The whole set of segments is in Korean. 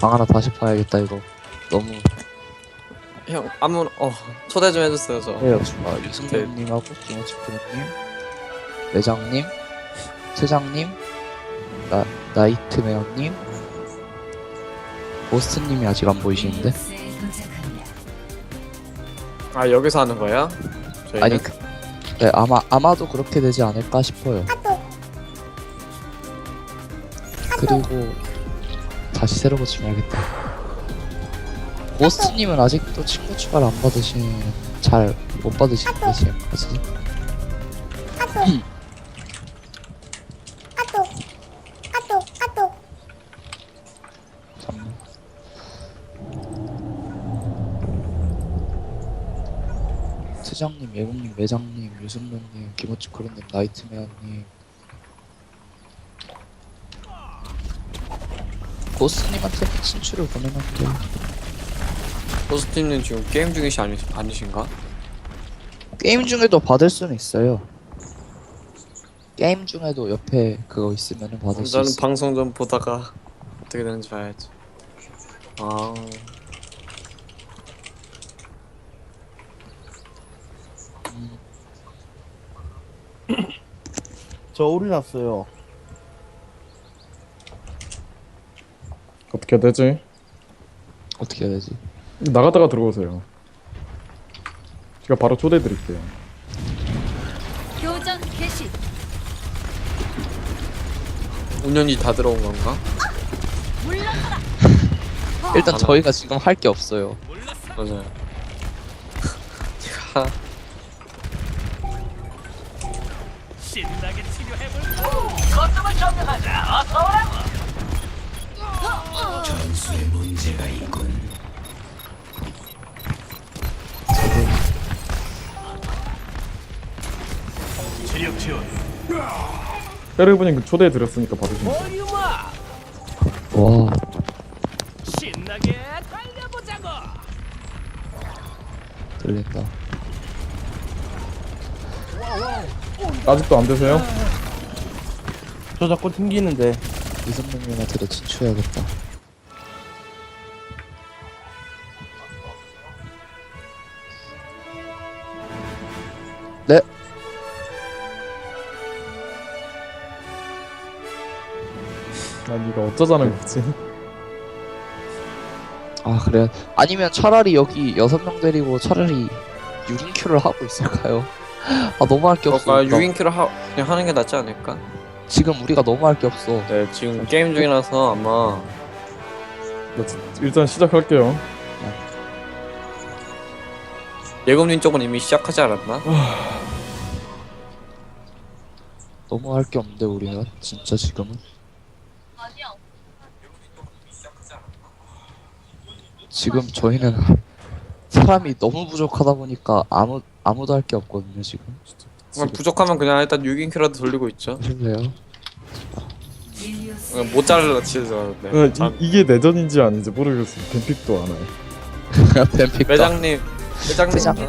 방 하나 다시 파야겠다 이거. 너무. 형 아무 어 초대 좀 해줬어요 저. 해요 아, 유승민님하고 김호치 프로님 매장님 세장님 나, 나이트메어님 보스트님이 아직 안 보이시는데? 아 여기서 하는 거야? 저희는? 아니 그, 네, 아마 아마도 그렇게 되지 않을까 싶어요. 그리고 다시 새로 고침해야겠다. 보스트님은 아직도 친구 추가를 안 받으신 잘못 받으시는데 지금까지 잠깐만. 수장님, 예국님, 매장님, 유승민님, 김호치 크루님, 나이트메어님 고스님한테 친추를 보내놓을게요 호스트님은 지금 게임 중이시 아니, 아니신가? 게임 중에도 받을 수는 있어요 게임 중에도 옆에 그거 있으면 받을 수 저는 있어요 방송 좀 보다가 어떻게 되는지 봐야지. 아 저 오리 났어요. 어떻게 해야 되지? 어떻게 해야 되지? 나갔다가 들어오세요. 제가 바로 초대해 드릴게요. 교전 개시. 운영이 다 들어온 건가? 일단 아, 저희가 지금 할 게 없어요 맞아요. 제가 페르브님 그 초대해 드렸으니까 받으시면 돼요. 와 신나게 달려보자고. 들린다 아직도 안 되세요? 저 자꾸 튕기는데. 이선명님한테도 친추해야겠다 아 니가 어쩌자는 거지? 아 그래 아니면 차라리 여기 여섯 명 데리고 차라리 6인큐를 하고 있을까요? 아 너무 할 게 없어 그럴까 6인키로 하, 그냥 하는 게 낫지 않을까? 지금 우리가 너무 할 게 없어 네 지금 게임 중이라서 아마 나 지- 일단 시작할게요. 예금님 쪽은 이미 시작하지 않았나? 너무 할 게 없는데 우리가 진짜 지금은 지금 저희는 사람이 너무 부족하다 보니까 아무 아무도 할 게 없거든요 지금 그냥 부족하면 그냥 일단 6인키라도 돌리고 있죠. 하실래요? 그냥 못 잘라 치죠. 네. 어, 참. 이, 이게 내전인지 아닌지 모르겠어요. 뱀픽도 안 해요. 뱀픽 매장님, 매장님, 매장님.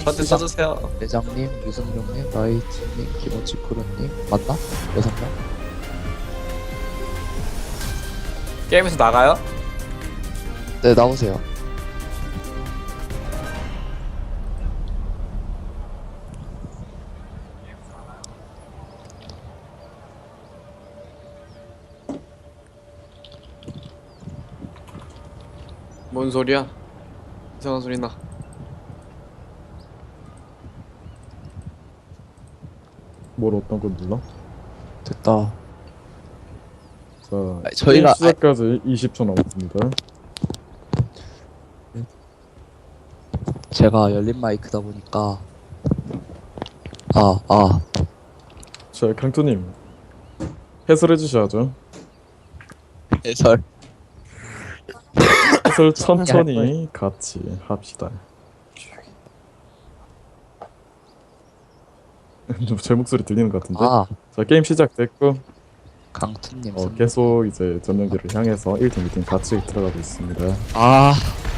어, 저한테 써주세요. 매장님, 유승룡님, 나이트님, 김호치쿠르님 맞나? 여섯 명? 게임에서 나가요? 네 나오세요 뭔 소리야? 이상한 소리 나. 뭘 어떤 걸 눌러? 됐다 자, 아니, 저희가- 시작까지 20초 남았습니다. 제가 열린 마이크다 보니까 아, 아, 자, 강토님 해설해 주셔야죠. 해설 해설 천천히 같이 합시다. 좀제 목소리 들리는 것 같은데. 아, 자, 게임 시작됐고 강투님 어, 선- 계속 이제 전면기를 향해서 1팀, 2팀 같이 들어가고 있습니다. 아, 자,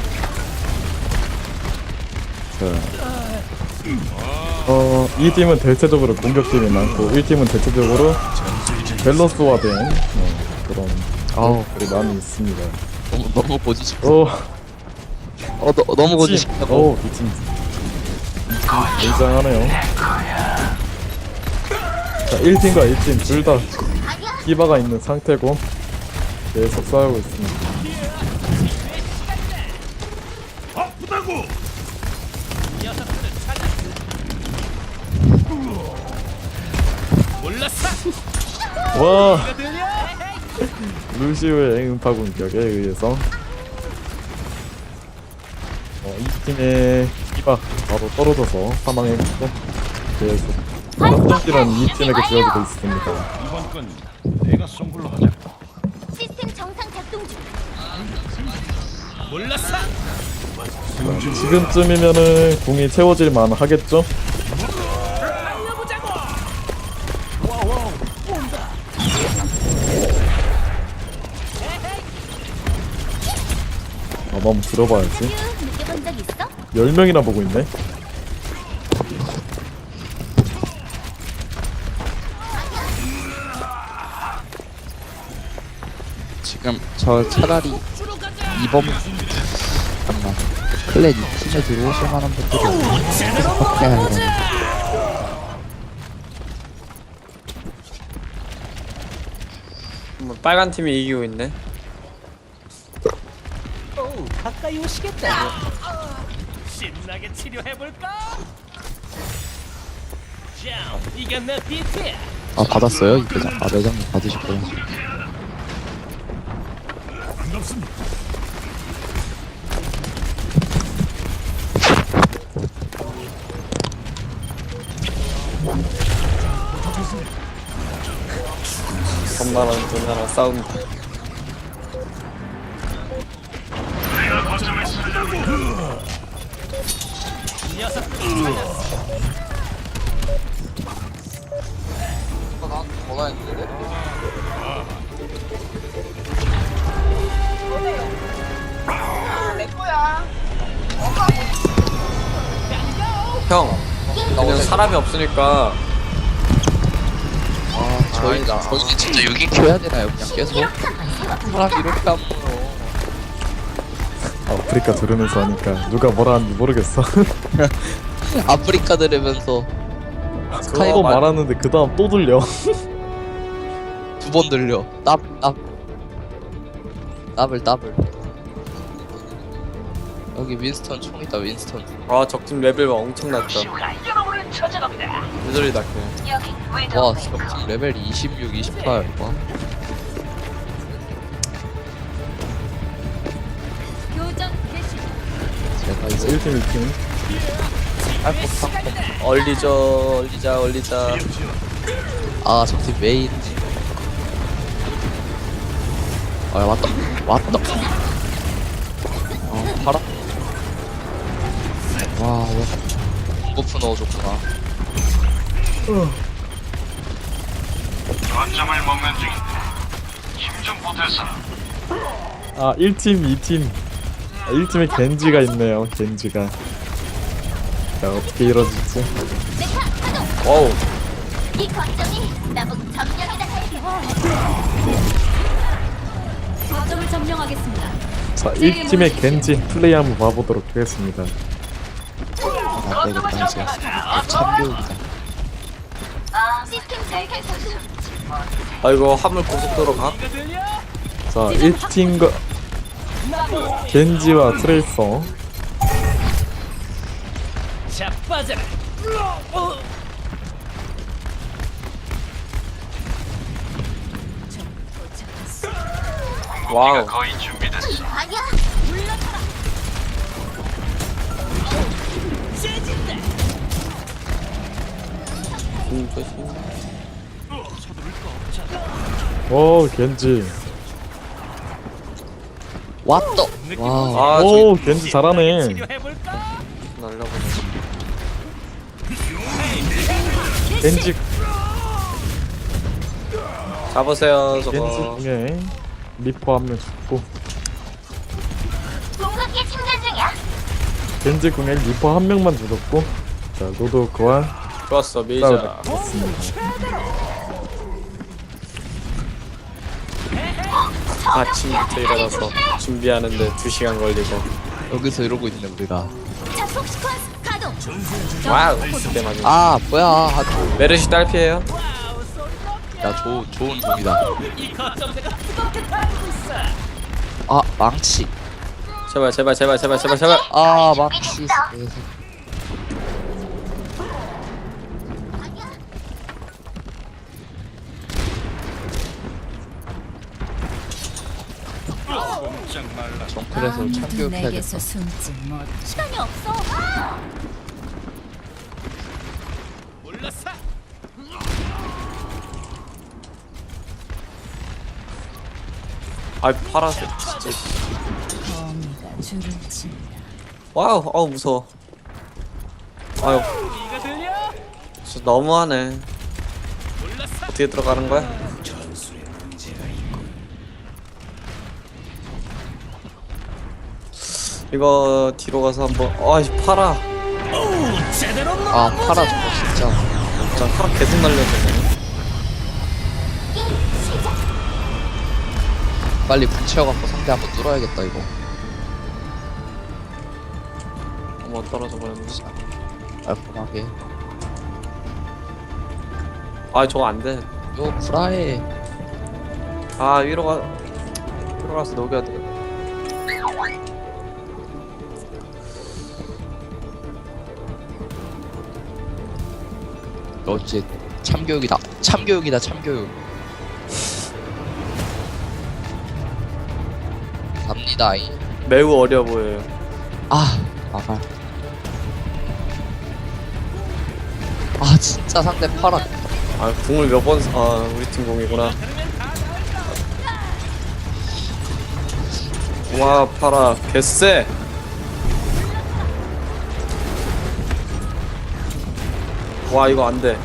어, 2팀은 대체적으로 공격팀이 많고 1팀은 대체적으로 밸런스화된 어, 그런 아우, 것들이 많이 있습니다. 너무 너무 고지식. 오, 어 너, 너무 고지식하고. 오, 이팀. 굉장하네요. 자, 1팀과 2팀 둘 다 기바가 있는 상태고 계속 싸우고 있습니다. 몰랐어. 와, 루시우의 음파 공격에 의해서 어, 이 팀의 기바 바로 떨어져서 사망했고 계속 확정기는 이 팀에게 주어지고 있습니다. 이번 건 내가 선물로 하자. 시스템 정상 작동 중. 몰랐어. 지금쯤이면은 공이 채워질 만 하겠죠? 아, 너무 들어봐야지. 휴, 느껴본 적 있어? 10명이나 보고 있네. 지금 저 차라리 이번 잠깐만 클랜 이 팀에 들어오실 만한 분들이 어떻게 해야 되나 뭐 빨간 팀이 이기고 있네. 오, 가까이 오시겠다. 신나게 치료해볼까? 자, 이게 내 비트야. 아 받았어요? 이 매장 아 매장님 받으셨구나 겁나랑 존나랑 싸운다. 형, 그냥 사람이 없으니까 아 저희 저희 진짜 6인큐 해야 되나요 그냥 계속? 사람 이렇게 안 보여 아프리카 들으면서 하니까 누가 뭐라 하는지 모르겠어. 아프리카 들으면서 또 말하는데 그 다음 또 들려. 두 번 들려 납납 더블 더블 여기 윈스턴 총 있다 윈스턴 아 적팀 레벨 엄청 낮다. 여러분을 찾아갑니다. 유저리다 그냥. 여기 와 지금 레벨 26, 28 와. 교전 개시. 제가 이제 1팀, 2팀. 알폭 얼리죠, 얼리자, 얼리자. 아 저팀 메인 아 왔다 왔다 아 파라 와왜 버프 넣어줬구나 거점을 먹는 중인데 힘좀 보태서. 아, 1팀, 2팀. 아, 1팀에 겐지가 있네요, 겐지가. 자, 어떻게 이루어질지. 와우. 이 거점이 나보고 점령이다 해. 거 점령하겠습니다. 자, 1팀의 겐지 플레이 한번 봐보도록 하겠습니다. 아, 안 되겠다 이제 참교육이다 시스템 잘. 아 이거 화물 고속도로 가? 자, 1팀과 겐지와 트레이서. 자, 빠져라. 와우. 거의 준비됐어. 아니야. 음, 조심. 오, 겐지. 왔다 와 아, 오, 저기 겐지 잘하네. 치료해볼까? 날라보네. 겐지, 잡으세요, 겐지 저거. 중에 리퍼 한 명 죽고. 공격기 충전 중이야. 겐지 궁에 리퍼 한 명만 죽었고. 자, 노도 그와 좋았어, 메이저. 싸우다 됐습니다. 아침부터 일어나서 준비하는데 2시간 걸리고 여기서 이러고 있네 우리가 자폭 시퀀스 가동. 와우 그때 아 뭐야 아, 메르시 딸피에요? 야 조, 좋은 있어. 아 망치 제발 제발 제발 제발 제발 제발 아 망치. 정글에서 참교육해야겠다. 시간이 없어. 아! 아 파란색 진짜. 와우 아우 무서워 아유? 진짜 너무하네. 어떻게 들어가는 거야? 이거 뒤로 가서 한번 아이 팔아 아 파라 저거 진짜 진짜 팔아 계속 날려주네 빨리 붙여갖고 상대 한번 뚫어야겠다 이거. 한번 떨어져 버렸네 깔끔하게. 아 저거 안돼. 요 구라해 아 위로 가 위로 가서 녹여야 돼. 어째 참교육이다. 참교육이다 참교육 갑니다. 이. 매우 어려 보여요. 아 마갈 아 진짜 상대 파라 아 궁을 몇 번 아 우리 팀 공이구나. 와 팔아. 개쎄! 와 이거 안 돼.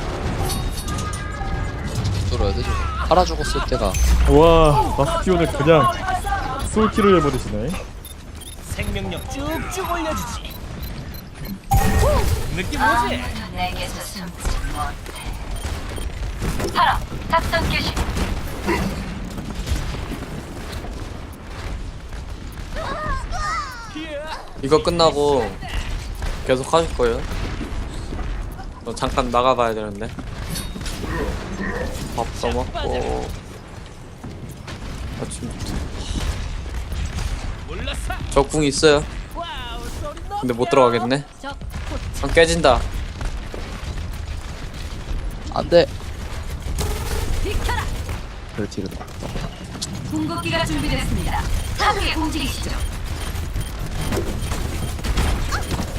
뚫어야 되죠. 파라 죽었을 때가. 와 바스티온을 그냥 솔킬을 해버리시네 생명력 쭉쭉 올려주지. 느낌 오지? 내게서 숨지 못해. 바로 작전 개시. 이거 끝나고 계속 하실 거예요? 저 잠깐 나가봐야 되는데 밥도 먹고 아침부터 올랐어. 저궁 있어요. 근데 못 들어가겠네 적 아, 깨진다 안돼 비켜라. 그래 뒤로 나 궁극기가 준비됐습니다. 함께 움직이시죠.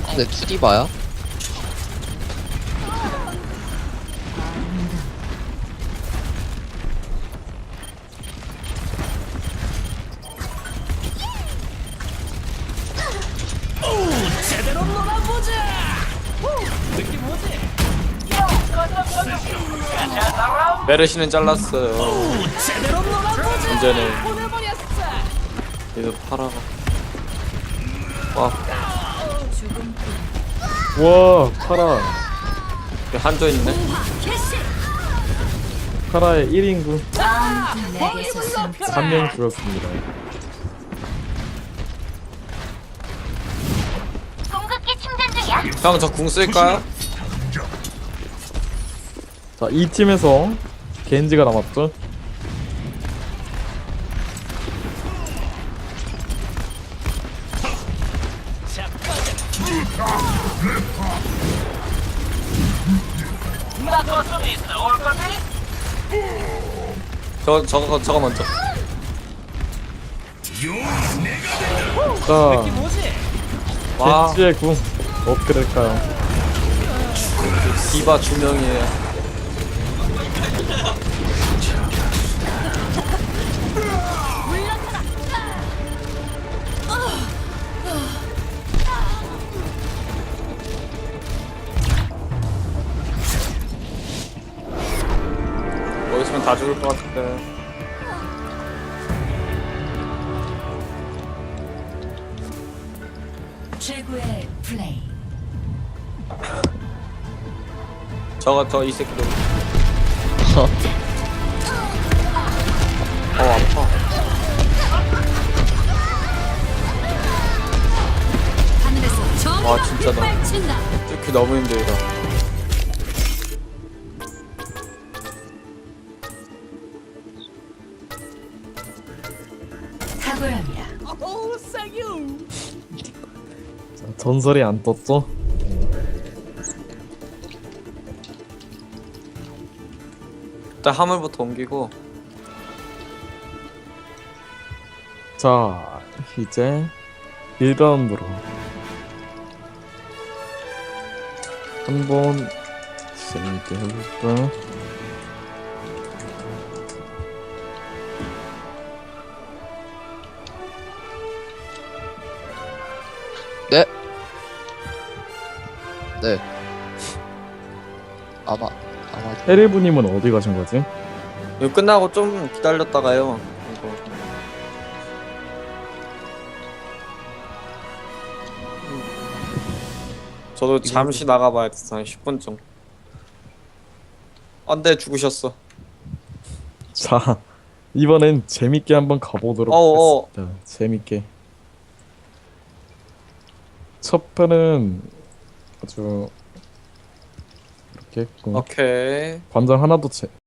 근데 2D 봐야 메르시는 잘랐어요 보내버렸어. 얘도 파라가 와와 파라 여기 한조 있네. 파라의 1인구 내게서 숨지 3명 줄었습니다 궁극기 충전 중이야. 형 저 궁 쓸까요? 자 이 팀에서 겐지가 남았죠? 저 저거 저거 먼저 자? 와 겐지의 궁 어떻게 될까요 디바 두 명이에요 여기 있으면 다 죽을 것 같은데 최고의 플레이. 저거 저 이 새끼도 아파. 어, 아파. 와, 진짜 나. 이렇게 너무 힘들다. 탁월합니다. Oh, 전설이 안 떴죠? 일단 화물부터 옮기고 자, 이제 1라운드로 한번 재밌게 해볼까? 헤리브님은 어디 가신 거지? 이거 끝나고 좀 기다렸다가요 이거 저도 잠시 나가봐야겠어 한 10분 정도 안돼 죽으셨어 자, 이번엔 재밌게 한번 가보도록 어어. 하겠습니다. 재밌게. 첫 편은 아주 했고 오케이. 관장 하나도 제,